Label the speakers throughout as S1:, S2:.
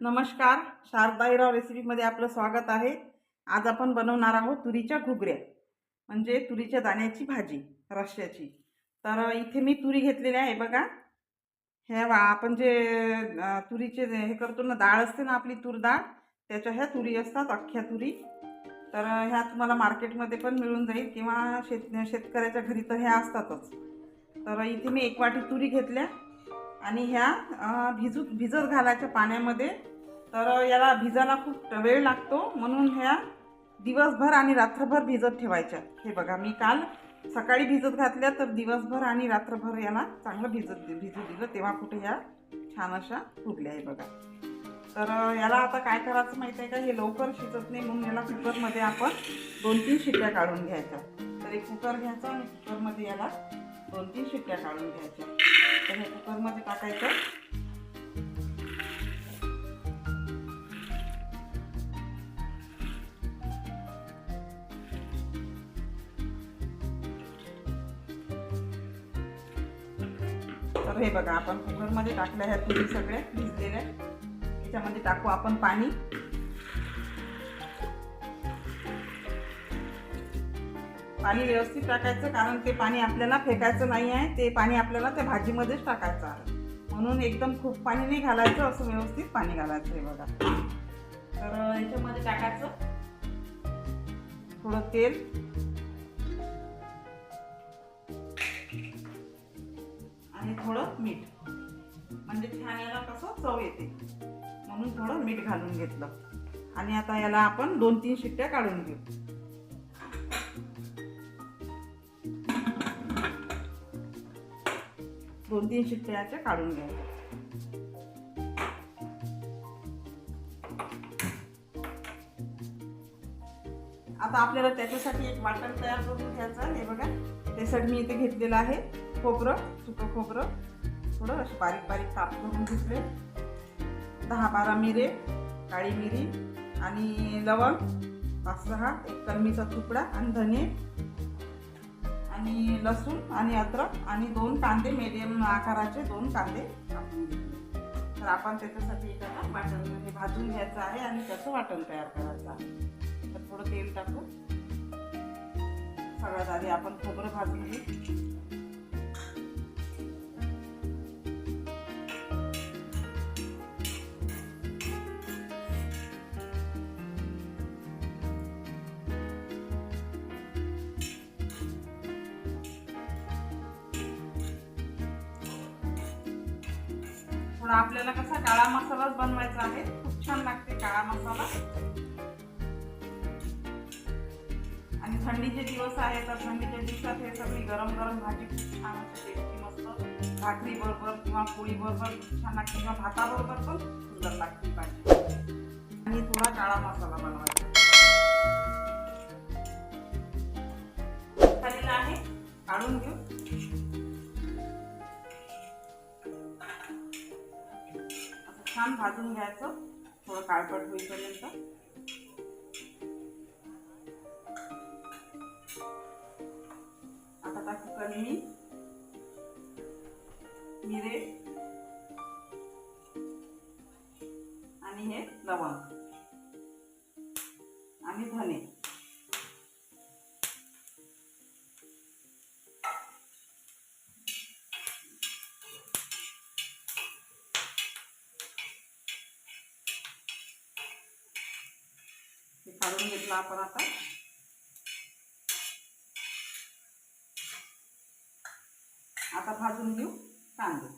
S1: नमस्कार शारदाईराव रेसिपीमध्ये आपलं स्वागत आहे. आज आपण बनवणार आहोत तुरीच्या घुगऱ्या म्हणजे तुरीच्या दाण्याची भाजी रश्श्याची तर इथे मी तुरी घेतलेली आहे बघा. ह्या वा आपण जे तुरीचे हे करतो ना डाळ असते ना आपली तूर डाळ त्याच्या ह्या तुरी असतात अख्ख्या तुरी. तर ह्या तुम्हाला मार्केटमध्ये पण मिळून जाईल किंवा शेत शेतकऱ्याच्या घरी तर ह्या असतातच. तर इथे मी एक वाटी तुरी घेतल्या. आणि ह्या भिजूत भिजू भिजत घालायच्या पाण्यामध्ये. तर याला भिजायला खूप वेळ लागतो. म्हणून ह्या दिवसभर आणि रात्रभर भिजत ठेवायच्या. हे बघा मी काल सकाळी भिजत घातल्या तर दिवसभर आणि रात्रभर याला चांगलं भिजत भिजू दिलं. तेव्हा कुठे ह्या छान अशा फुगल्या आहे बघा. तर याला आता काय करायचं माहिती आहे का? हे लवकर शिजत नाही म्हणून याला कुकरमध्ये आपण दोन तीन शिट्ट्या काढून घ्यायच्या. तर एक कुकर घ्यायचा आणि कुकरमध्ये याला दोन तीन शिट्ट्या काढून घ्यायच्या. तर हे कुकरमध्ये टाकायचं. तर हे बघा आपण कुकरमध्ये टाकल्या ह्या तुम्ही सगळ्या भिजलेल्या याच्यामध्ये टाकू आपण पाणी. पाणी व्यवस्थित टाकायचं कारण ते पाणी आपल्याला फेकायचं नाही आहे. ते पाणी आपल्याला त्या भाजीमध्येच टाकायचं आहे. म्हणून एकदम खूप पाणी नाही घालायचं असं व्यवस्थित पाणी घालायचं हे बघा. तर याच्यामध्ये टाकायचं. थोडं तेल. आणि थोडं मीठ. म्हणजे छान याला कसं चव येते. म्हणून थोडं मीठ घालून घेतलं. आणि आता याला आपण दोन तीन शिट्ट्या काढून घेऊ. दोन तीन शिट्ट्या याच्या काढून घ्यायच्या. आता आपल्याला त्याच्यासाठी एक वाटण तयार करून घ्यायचं हे बघा त्यासाठी मी इथे घेतलेलं आहे. खोबरं सुकं खोबरं. थोडं असे बारीक बारीक काप करून घेतले. दहा बारा मिरे काळी मिरी आणि लवंग पाच सहा एक कलमीचा तुकडा आणि धने. आणि लसूण आणि अद्रक आणि दोन कांदे मिडियम आकाराचे दोन कांदे कापून घेतले. तर आपण त्याच्यासाठी एक वाटण म्हणजे भाजून घ्यायचं आहे आणि त्याचं वाटण तयार करायचं आहे. तर थोडं तेल टाकू सगळ्यात आधी आपण खोबरं भाजून घेऊ. थोडा आपल्याला कसा काळा मसालाच बनवायचा आहे? खूप छान लागते काळा मसाला. आणि थंडीचे दिवस आहे तर थंडीच्या दिवसात हे सगळी गरम गरम भाजी खूप छान असते. टेस्टी मस्त. भाकरी बरोबर किंवा पोळी बरोबर छान लागते. किंवा भाताबरोबर पण सुंदर लागते भाजी. आणि थोडा काळा मसाला बनवायचा. झालेला आहे. काढून घेऊ. छान भाजून घ्यायचं. थोडं काळपट होईपर्यंत. आता टाकू कलमी मिरे आणि हे लवंग. आणि धने. काढून आपण आता. आता भाजून घेऊ कांदे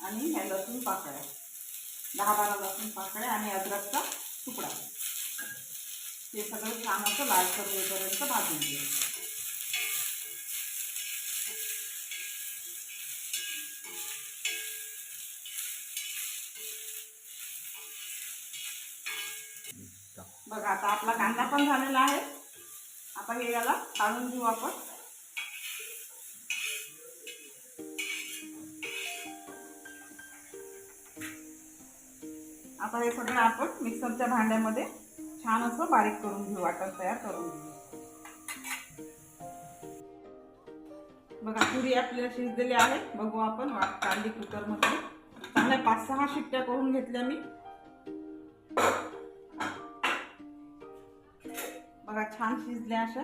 S1: आणि हे लसूण पाकळ्या. दहा बारा लसूण पाकळ्या आणि अद्रकचा तुकडा. ते सगळं छान असं लाल होईपर्यंत भाजून घेऊ. बघा आता आपला कांदा पण झालेला आहे. आता हे याला काढून घेऊ आपण. आता हे सगळं आपण मिक्सरच्या भांड्यामध्ये छान असं बारीक करून घेऊ वाटण तयार करून घेऊ. बघा पुरी आपल्याला शिजलेली आहे. बघू आपण वाट कांदी कुकरमध्ये चांगल्या पाच सहा शिट्ट्या करून घेतल्या मी. बघा छान शिजल्या अशा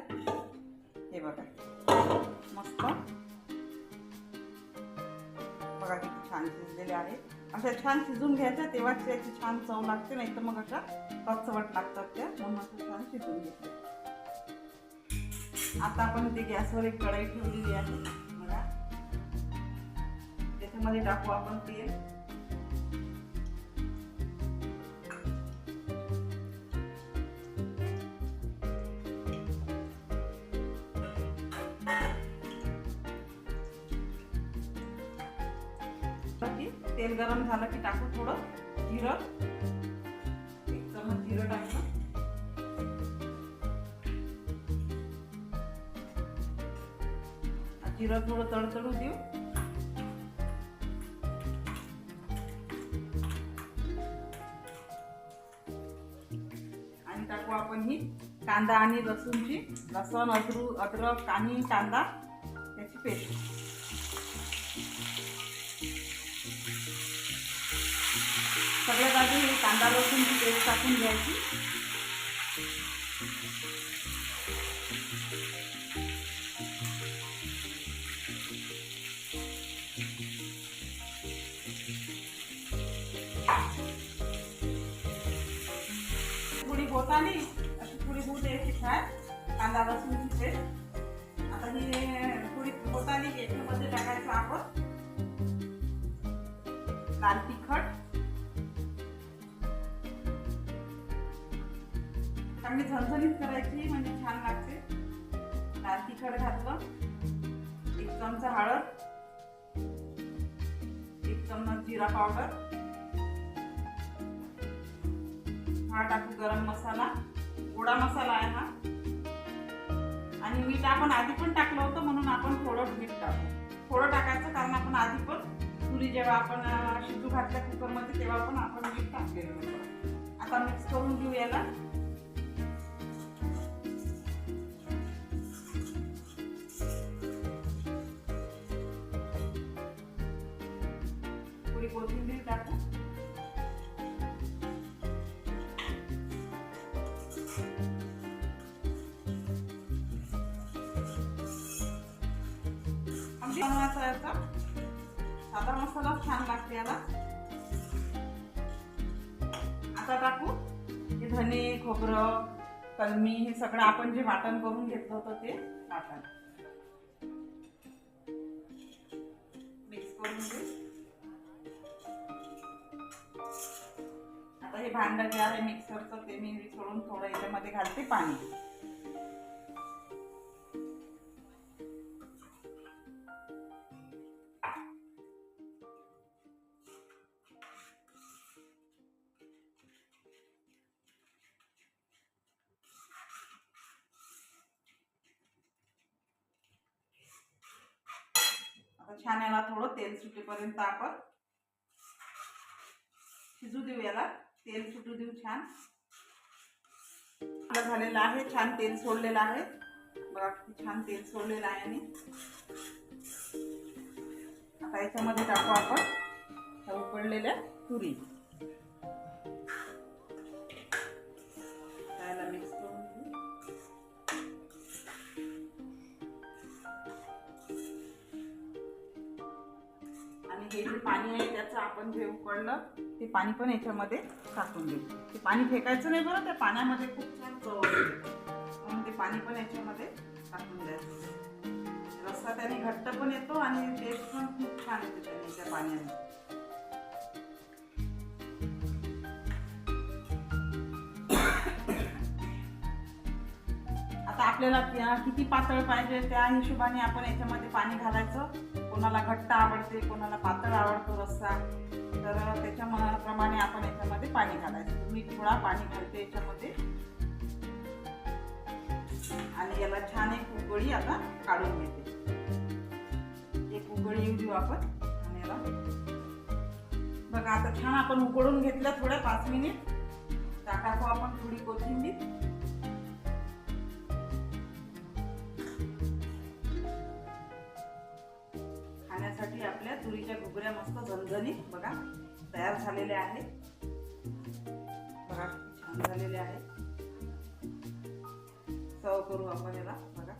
S1: हे बघा. मस्त. बघा किती छान शिजलेले आहे. अशा छान शिजून घ्यायच्या तेव्हाच त्याची छान चव लागते नाही तर मग अशा कचवट लागतात त्या. म्हणून असं छान शिजून घ्यायचं. आता आपण ते गॅसवर एक कढई ठेवलेली आहे. बघा. त्याच्यामध्ये टाकू आपण तेल. तेल गरम झालं की टाकू थोडं जिरं. एक चमच जिरं टाकलं. जिरं थोडं तडतडू देऊ. आणि टाकू आपण ही कांदा आणि लसूणची लसण अद्रू अद्रक आणि कांदा त्याची पेस्ट. सगळ्यात आधी ही कांदा लसूणची पेस्ट टाकून घ्यायची थोडी होत आली अशी थोडी होऊ द्यायची फ्राय कांदा लसूणची पेस्ट आता ही थोडी होत आली की याच्यामध्ये टाकायचं आपण लाल तिखट चांगली झणझणीत करायची म्हणजे छान लागते. लाल तिखट घातलं एक चमचा हळद एक चमच जिरा पावडर हा टाकू गरम मसाला. गोडा मसाला आहे हा. आणि मीठ आपण आधी पण टाकलं होतं म्हणून आपण थोडं मीठ टाकू. थोडं टाकायचं कारण आपण आधी पण तुरी जेव्हा आपण शिजू घातल्या कुकरमध्ये तेव्हा पण आपण मीठ टाकलेलं होतं. आता मिक्स करून घेऊ याला. कोथिंबीर टाकू. आमची साधा मसाला छान लागते याला. आता टाकू. हे धने खोबरं कलमी हे सगळं आपण जे वाटण करून घेतलं होतं ते वाटण. मिक्स करून घेऊ. आता हे भांडं जे आहे मिक्सरचं ते मी सोडून थोडं याच्यामध्ये घालते पाणी. आता छान याला थोडं तेल सुटेपर्यंत आपण शिजू देऊ याला. तेल सुटू देऊ छान झालेलं आहे छान तेल सोडलेलं आहे. बघा किती छान तेल सोडलेलं आहे आणि. आता याच्यामध्ये टाकू आपण. उकडलेल्या तुरी. हे जे पाणी आहे त्याचं आपण जे उकडलं ते पाणी पण याच्यामध्ये टाकून देऊ. ते पाणी फेकायचं नाही बरं त्या पाण्यामध्ये खूप छान चव म्हणून ते पाणी पण याच्यामध्ये टाकून द्यायचं. रस्सा त्याने घट्ट पण येतो आणि टेस्ट पण खूप छान येते त्याने त्या पाण्याने. आता आपल्याला किती पातळ पाहिजे त्या हिशोबाने आपण याच्यामध्ये पाणी घालायचं. कोणाला घट्ट आवडते कोणाला पातळ आवडतो रस्सा तर त्याच्या प्रमाणे आपण याच्यामध्ये पाणी घालायचं. मी थोडा पाणी घालते याच्यामध्ये. आणि याला छान एक उकळी आता काढून घेते. एक उकळी येऊ देऊ आपण. आणि याला बघा आता छान आपण उकळून घेतलं थोडं पाच मिनिट. टाकावं आपण थोडी कोथिंबीर. खाण्यासाठी आपल्या. तुरीच्या घुगऱ्या मस्त झणझणीत बघा तयार झालेले आहे बघा छान झालेले आहे सर्व करू आपण याला बघा.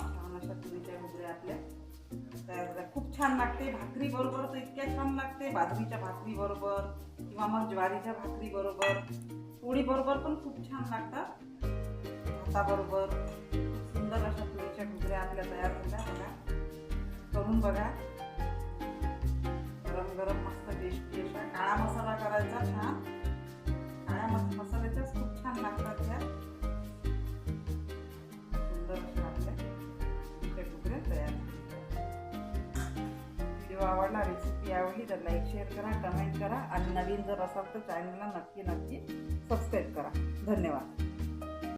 S1: छान अशा तुरीच्या घुगऱ्या आपल्या तयार झाल्या. खूप छान लागते भाकरी बरोबर तर इतक्या छान लागते. बाजरीच्या भाकरी बरोबर किंवा मग ज्वारीच्या भाकरी बरोबर. पोळी बरोबर पण खूप छान लागतात. भाताबरोबर सुंदर अशा तुरीच्या घुगऱ्या आपल्या तयार होतात बघा. करून बघा. गरम गरम मस्त टेस्टी अशा काळा मसाला करायचा छान. काळ्या मस मसाल्याच्याच खूप छान लागतात त्या. सुंदर अशा आपल्या त्या घुगऱ्या तयार व्हिडिओ आवडला रेसिपी आवडली तर लाईक शेअर करा कमेंट करा आणि नवीन जर असाल तर चॅनलला नक्की नक्की सबस्क्राईब करा. धन्यवाद.